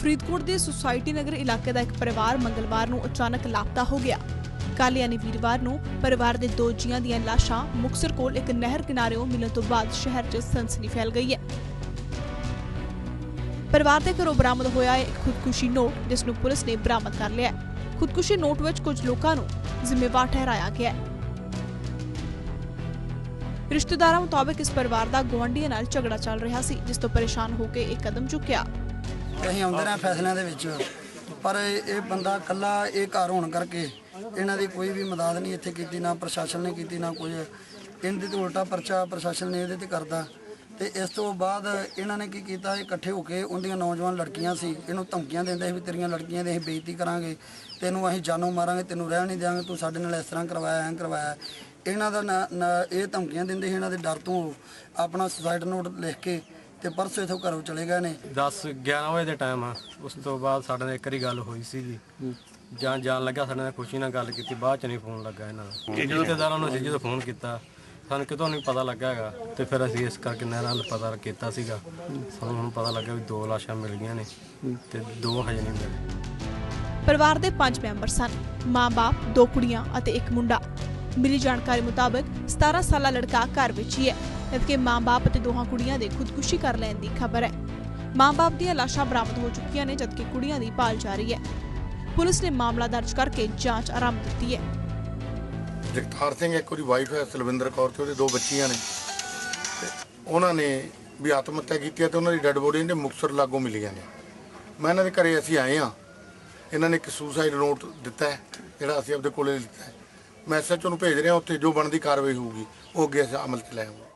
ਫਰੀਦਕੋਟ ਦੇ ਸੁਸਾਇਟੀ ਨਗਰ ਇਲਾਕੇ ਦਾ ਇੱਕ ਪਰਿਵਾਰ ਮੰਗਲਵਾਰ ਨੂੰ ਅਚਾਨਕ ਲਾਪਤਾ ਹੋ ਗਿਆ। ਕੱਲ੍ਹ ਯਾਨੀ ਵੀਰਵਾਰ ਨੂੰ ਪਰਿਵਾਰ ਦੇ ਦੋ ਜੀਆਂ ਦੀਆਂ ਲਾਸ਼ਾਂ ਮੁਕਸਰ ਕੋਲ ਇੱਕ ਨਹਿਰ ਕਿਨਾਰਿਓਂ ਮਿਲਣ ਤੋਂ ਬਾਅਦ ਸ਼ਹਿਰ 'ਚ ਸਨਸਨੀ ਫੈਲ ਗਈ ਹੈ। ਪਰਿਵਾਰ ਦੇ ਘਰੋਂ ਬਰਾਮਦ ਹੋਇਆ ਇੱਕ ਖੁਦਕੁਸ਼ੀ ਨੋਟ, ਜਿਸ ਨੂੰ ਪੁਲਿਸ ਨੇ ਬਰਾਮਦ ਕਰ ਲਿਆ ਖੁਦਕੁਸ਼ੀ ਨੋਟ ਵਿੱਚ ਕੁਝ ਲੋਕਾਂ ਨੂੰ ਜ਼ਿੰਮੇਵਾਰ ਠਹਿਰਾਇਆ ਗਿਆ ਹੈ। ਰਿਸ਼ਤੇਦਾਰਾਂ ਮੁਤਾਬਕ ਇਸ ਪਰਿਵਾਰ ਦਾ ਗੁਆਂਢੀਆਂ ਨਾਲ ਝਗੜਾ ਚੱਲ ਰਿਹਾ ਸੀ, ਜਿਸ ਤੋਂ ਪਰੇਸ਼ਾਨ ਹੋ ਕੇ ਇਹ ਕਦਮ ਚੁੱਕਿਆ। ਅਸੀਂ ਆਉਂਦੇ ਰਹੇ ਫੈਸਲਿਆਂ ਦੇ ਵਿੱਚ। ਪਰ ਇਹ ਬੰਦਾ ਇਕੱਲਾ ਇਹ ਘਰ ਹੋਣ ਕਰਕੇ ਇਹਨਾਂ ਦੀ ਕੋਈ ਵੀ ਮਦਦ ਨਹੀਂ ਇੱਥੇ ਕੀਤੀ, ਨਾ ਪ੍ਰਸ਼ਾਸਨ ਨੇ ਕੀਤੀ, ਨਾ ਕੁਝ। ਇਹਦੇ ਤੇ ਉਲਟਾ ਪਰਚਾ ਪ੍ਰਸ਼ਾਸਨ ਨੇ ਇਹਦੇ ਤੇ ਕਰਦਾ ਤੇ ਇਸ ਤੋਂ ਬਾਅਦ ਇਹਨਾਂ ਨੇ ਕੀ ਕੀਤਾ ਇਕੱਠੇ ਹੋ ਕੇ ਉਹਦੀਆਂ ਨੌਜਵਾਨ ਲੜਕੀਆਂ ਸੀ, ਇਹਨੂੰ ਧਮਕੀਆਂ ਦਿੰਦੇ ਸੀ ਵੀ ਤੇਰੀਆਂ ਲੜਕੀਆਂ ਦੀ ਅਸੀਂ ਬੇਇੱਜ਼ਤੀ ਕਰਾਂਗੇ, ਤੈਨੂੰ ਅਸੀਂ ਜਾਨੋਂ ਮਾਰਾਂਗੇ, ਤੈਨੂੰ ਰਹਿਣ ਨਹੀਂ ਦਿਆਂਗੇ, ਤੂੰ ਸਾਡੇ ਨਾਲ ਇਸ ਤਰ੍ਹਾਂ ਕਰਵਾਇਆ, ਐਂ ਕਰਵਾਇਆ। ਇਹਨਾਂ ਦਾ ਨਾ- ਇਹ ਧਮਕੀਆਂ ਦਿੰਦੇ ਸੀ, ਇਹਨਾਂ ਦੇ ਡਰ ਤੋਂ ਆਪਣਾ ਸੁਸਾਈਡ ਨੋਟ ਲਿਖ ਕੇ ਤੇ ਪਰਸੋਂ ਇਥੋਂ ਘਰੋਂ ਚਲੇ ਗਏ ਨੇ। 10 11 ਵਜੇ ਦੇ ਟਾਈਮ ਆ। ਉਸ ਤੋਂ ਬਾਅਦ ਸਾਡੇ ਨਾਲ ਇੱਕ ਵਾਰੀ ਗੱਲ ਹੋਈ ਸੀਗੀ। ਜਾਂ ਜਾਣ ਲੱਗਾ ਸਾਡੇ ਨਾਲ ਖੁਸ਼ੀ ਨਾਲ ਗੱਲ ਕੀਤੀ ਬਾਅਦ ਚ ਨਹੀਂ ਫੋਨ ਲੱਗਾ ਇਹਨਾਂ ਦਾ ਰਿਸ਼ਤੇਦਾਰਾਂ ਨੂੰ ਅਸੀਂ ਜਦੋਂ ਫੋਨ ਕੀਤਾ। ਸਾਨੂੰ ਕਿਤੋਂ ਨਹੀਂ ਪਤਾ ਲੱਗਾ ਹੈਗਾ। ਤੇ ਫਿਰ ਅਸੀਂ ਇਸ ਕਰਕੇ ਨਹਿਰਾਂ ਦਾ ਪਤਾ ਕੀਤਾ ਸੀਗਾ। ਸਾਨੂੰ ਹੁਣ ਪਤਾ ਲੱਗਾ ਵੀ ਦੋ ਲਾਸ਼ਾਂ ਮਿਲ ਗਈਆਂ ਨੇ ਤੇ ਦੋ ਹਜੇ ਨਹੀਂ ਮਿਲੇ। ਪਰਿਵਾਰ ਦੇ ਪੰਜ ਮੈਂਬਰ ਸਨ। ਮਾਂ-ਬਾਪ ਦੋ ਕੁੜੀਆਂ ਅਤੇ ਇੱਕ ਮੁੰਡਾ। ਮਿਲੀ ਜਾਣਕਾਰੀ ਮੁਤਾਬਕ 17 ਸਾਲਾ ਲੜਕਾ ਘਰ ਵਿੱਚ ਹੀ ਹੈ, ਜਦਕਿ ਮਾਂ-ਬਾਪ ਅਤੇ ਦੋਹਾਂ ਕੁੜੀਆਂ ਦੇ ਖੁਦਕੁਸ਼ੀ ਕਰ ਲੈਣ ਦੀ ਖਬਰ ਹੈ। ਮਾਂ-ਬਾਪ ਦੀਆਂ ਲਾਸ਼ਾਂ ਬਰਾਮਦ ਹੋ ਚੁੱਕੀਆਂ ਨੇ, ਜਦਕਿ ਕੁੜੀਆਂ ਦੀ ਭਾਲ ਜਾਰੀ ਹੈ। ਪੁਲਿਸ ਨੇ ਮਾਮਲਾ ਦਰਜ ਕਰਕੇ ਜਾਂਚ ਆਰੰਭ ਦਿੱਤੀ ਹੈ। ਜਗਤਾਰ ਸਿੰਘ, ਇੱਕ ਉਹਦੀ ਵਾਈਫ ਹੈ, ਸਲਵਿੰਦਰ ਕੌਰ ਤੇ ਉਹਦੇ ਦੋ ਬੱਚੀਆਂ ਨੇ। ਤੇ ਉਹਨਾਂ ਨੇ ਵੀ ਆਤਮ ਹੱਤਿਆ ਕੀਤੀ ਹੈ ਤੇ ਉਹਨਾਂ ਦੀ ਡੈੱਡ ਬੋਡੀ ਨੇ ਮੁਕਤਸਰ ਲਾਗੋਂ ਮਿਲੀਆਂ ਨੇ। ਮੈਂ ਇਹਨਾਂ ਦੇ ਘਰੇ ਅਸੀਂ ਆਏ ਆ ਇਹਨਾਂ ਨੇ ਇੱਕ ਸੁਸਾਈਡ ਨੋਟ ਦਿੱਤਾ ਹੈ, ਜਿਹੜਾ ਅਸੀਂ ਆਪਦੇ ਕੋਲੇ ਲਿੱਤਾ ਹੈ। ਮੈਸੇਜ ਉਹਨੂੰ ਭੇਜ ਰਿਹਾ, ਉੱਥੇ ਜੋ ਬਣਦੀ ਕਾਰਵਾਈ ਹੋਊਗੀ, ਉਹ ਅੱਗੇ ਅਸੀਂ ਅਮਲ ਚ ਲੈ ਆਵਾਂਗੇ।